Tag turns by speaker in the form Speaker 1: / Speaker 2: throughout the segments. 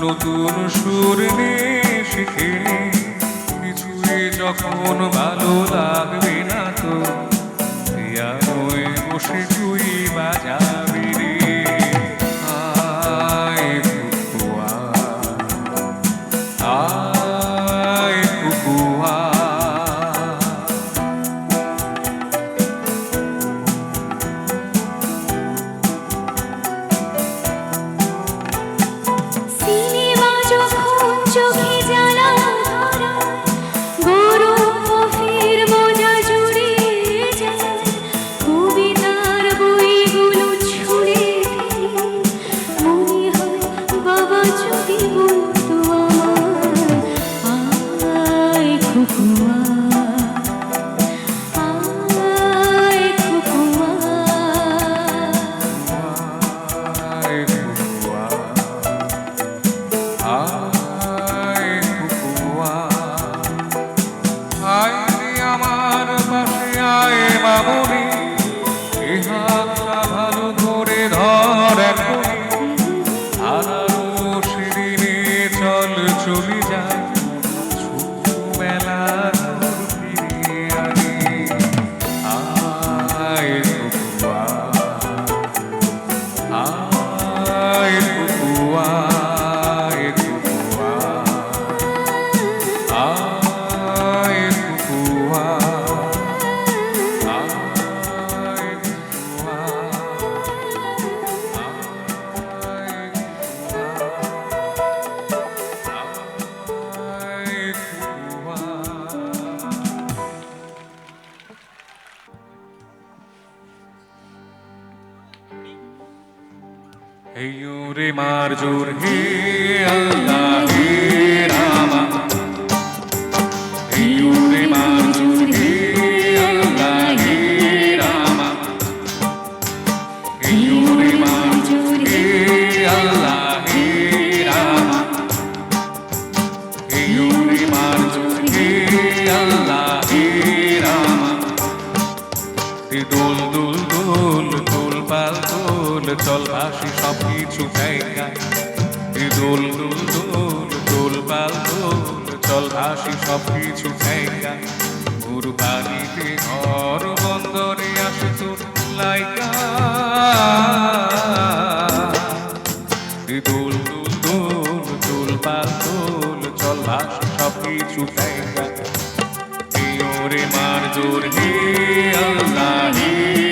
Speaker 1: নতুন সুর শিখে কিছুই যখন ভালো লাগবে না তো বসে তুই বাজাবি রে। আছি সব কিছু জায়গায় দোল দোল দোল দোল বাল দোল, চল আসি সব কিছু জায়গায় গুরু বাড়িতে ঘর বন্দরে আসি তোর লাইকা দোল দোল দোল দোল বাল দোল, চল
Speaker 2: আসি
Speaker 1: সব কিছু জায়গায় মার জোর হে, আল্লাহ হে।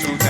Speaker 1: two thousand.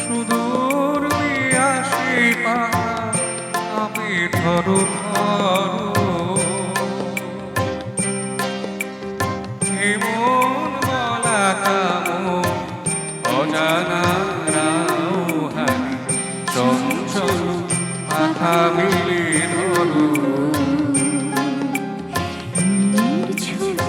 Speaker 1: সুদূর
Speaker 3: আসি আমি ধরু ধরু। এমন বলা কাম, অজানা
Speaker 1: রাহানি চঞ্চল মাথা মিলি ধরু।
Speaker 2: ছোট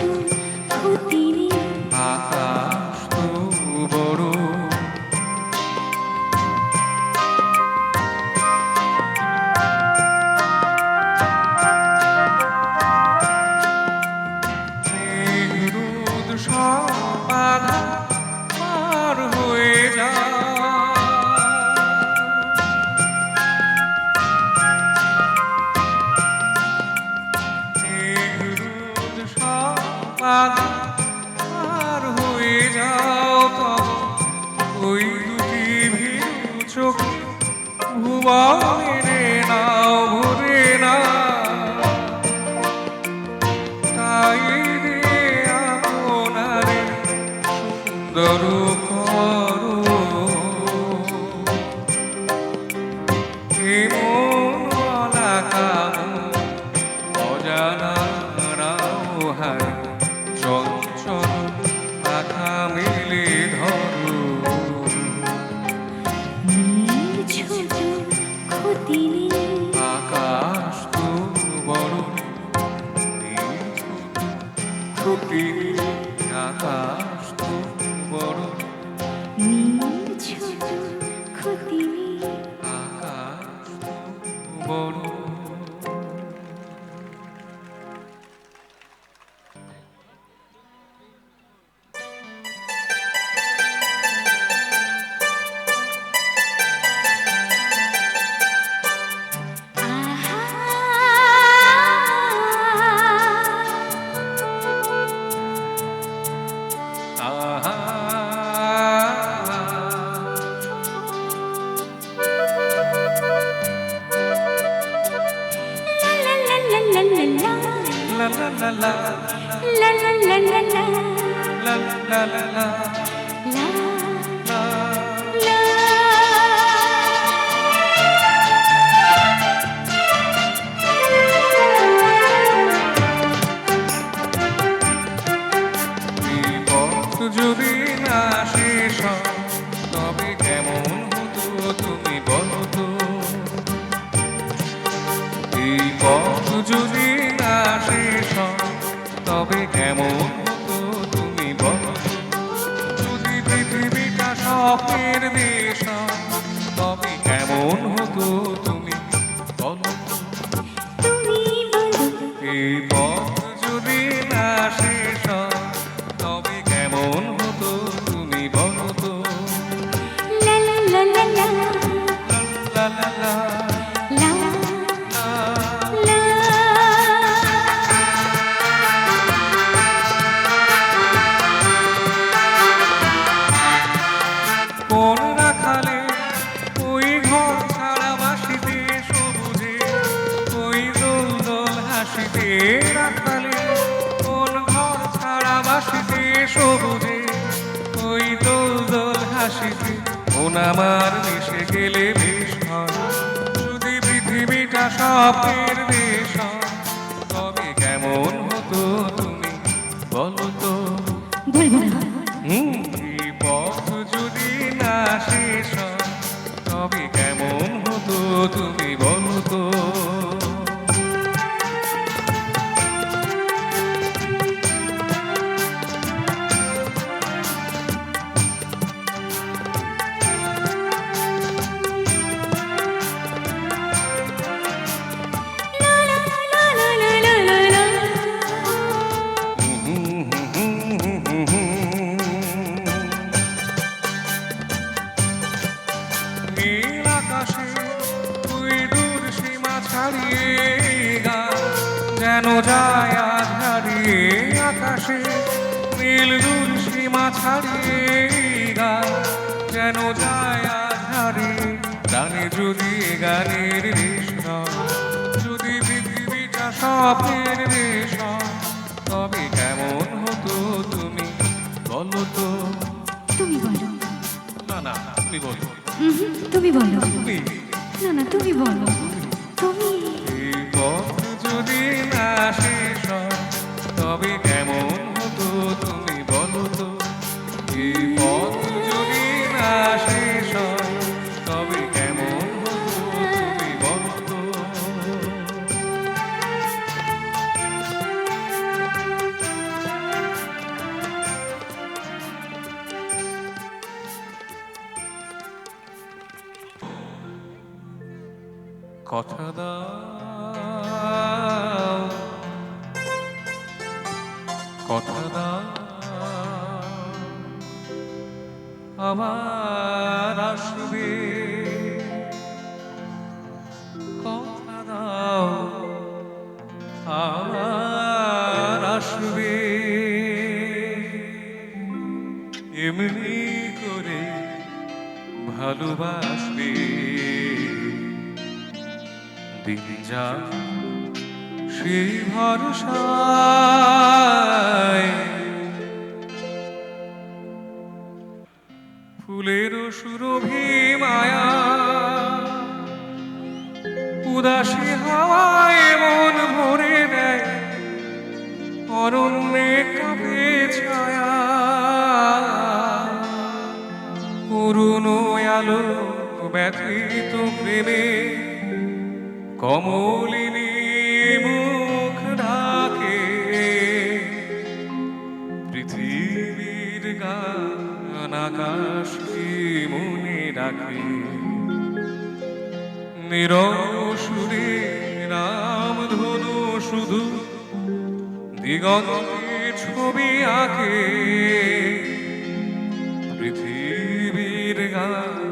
Speaker 1: Oh. বাসিতে রাখালে কোন ঘর হাসিতে। আমার মিশে গেলে বেশ যদি পৃথিবীটা হারিরা যদি গানের রেশম যদি পৃথিবীটা স্বপ্নের রেশম তবে কেমন হতো তুমি? বলো তো।
Speaker 2: তুমি বলো।
Speaker 1: না না তুমি বলো।
Speaker 2: তুমি বলো।
Speaker 1: তুমি।
Speaker 2: না না তুমি বলো। তুমি।
Speaker 1: যদি না শেষ তবে এমনি করে ভালোবাসবে। দিন যা সেই ভরসায়। ফুলের সুরভি মায়া, উদাসী হাওয়ায় মন ভরে দেয় অরণ্যে ব্যথিত প্রেমে কমলিনী মুখ ঢাকে। পৃথিবীর গান আকাশ মনে রাখে। নিরসুরে রাম ধনু শুধু দিগন্তে ছবি আঁকে। পৃথিবীর গান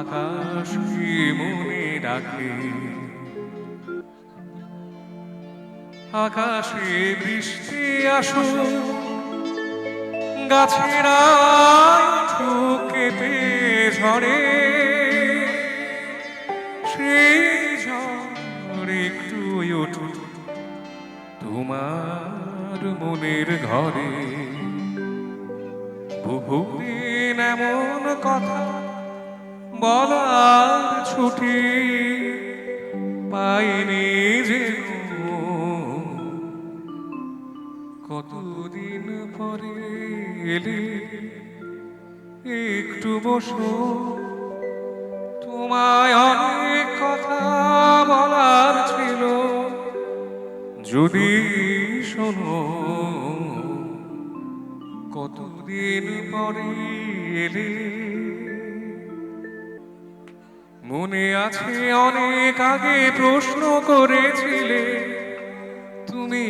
Speaker 1: আকাশ কি মনে রাখে? আকাশে বৃষ্টি আসো গাছেরা ঝরে। সেই ঝড় একটু ওঠু তোমার মনের ঘরে। বহুদিন এমন কথা বলার ছুটি পাইনি যে কতদিন পরে এলে একটু বসো। তোমায় অনেক কথা বলার ছিল, যদি শোনো। কতদিন পরে এলে মনে আছে অনেক আগে প্রশ্ন করেছিলে, তুমি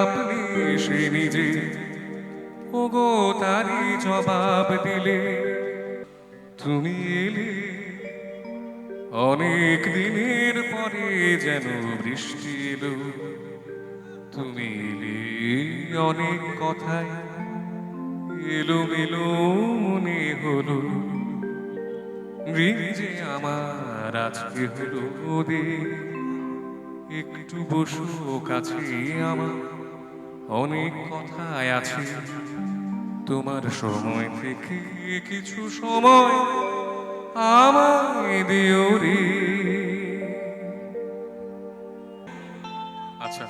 Speaker 1: আপনি সে নিজে, ওগো তারই জবাব দিলে। তুমি এলে, অনেক দিনের পরে যেন বৃষ্টি এলো, তুমি এলে অনেক কথায় এলো মেলো মনে হলো। আমার আজকে হলো একটু বসো কাছে আমার। অনেক কথায় আছে। তোমার সময় থেকে কিছু সময় আমায় দিও রে। আচ্ছা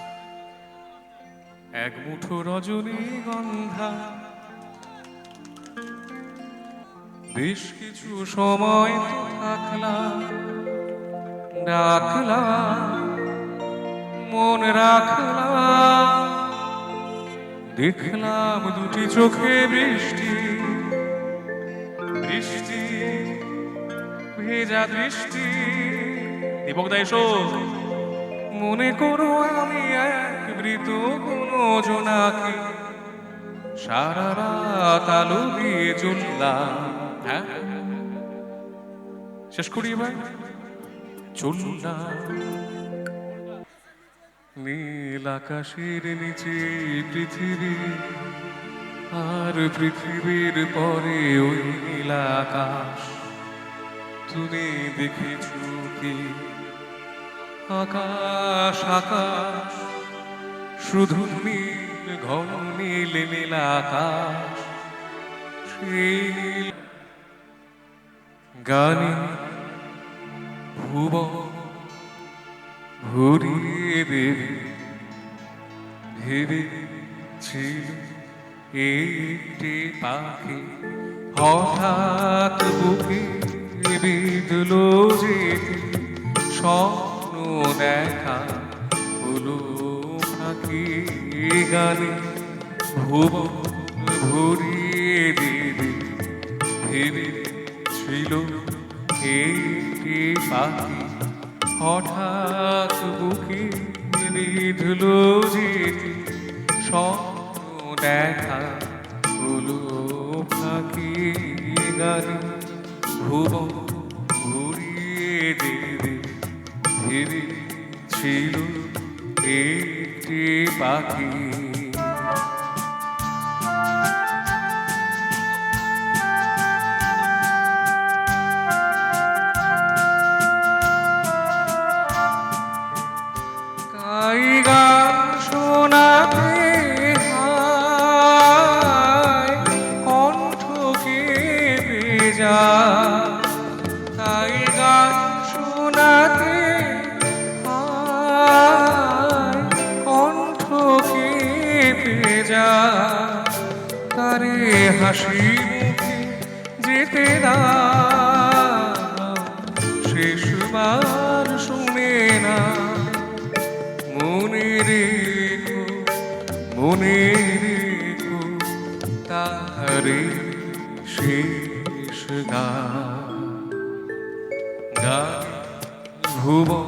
Speaker 1: এক মুঠো রজনী বেশ কিছু সময় থাকলাম, ডাকলাম, মন রাখলাম। দেখলাম দুটি চোখে বৃষ্টি বৃষ্টি, ভেজা দৃষ্টি। দীপক দা এসো। মনে করো আমি এক মৃত কোনো জোনাকে, সারা রাত আলো দিয়ে জ্বললাম। হ্যাঁ? শেষ করি এবার? চললাম নীল আকাশের নিচে পৃথিবী, আর পৃথিবীর পরে ওই নীল আকাশ। তুমি দেখেছ কি? আকাশ আকাশ, শুধু নীল, ঘন নীল নীল আকাশ। সেই গানে ভুবন ভরিয়ে দেবে, ভেবেছিল একটি পাখি হঠাৎ বুকে বিদল যে স্বপ্ন দেখা হলো ফাঁকি গানে ভুবন ভরিয়ে দেবে ভেবেছিল একটি পাখি, হঠাৎ বুকে বিধল যেতে স্বপ্ন দেখা হলো ফাঁকি গানে ভুবন ঘুরিয়ে দেবে ভেবেছিল একটি পাখি। বেজা তারে হাসি মুখে যেতে দাও। শেষবার শুনে না। মনে রেখো মনে রেখো তারে শেষ গান ভুবন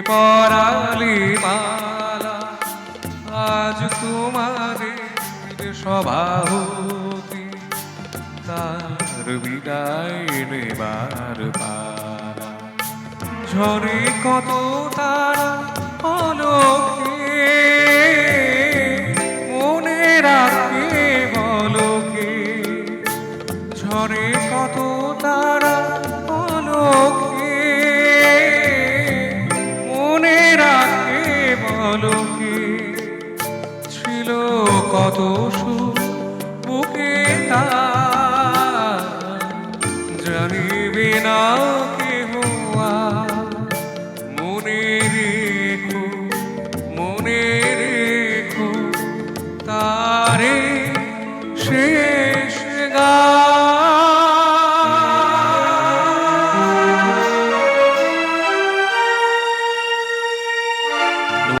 Speaker 1: পরালি মালা আজ তোমারে সভাহতি তার বিদায় নেবার পালা। ঝরে কত তারা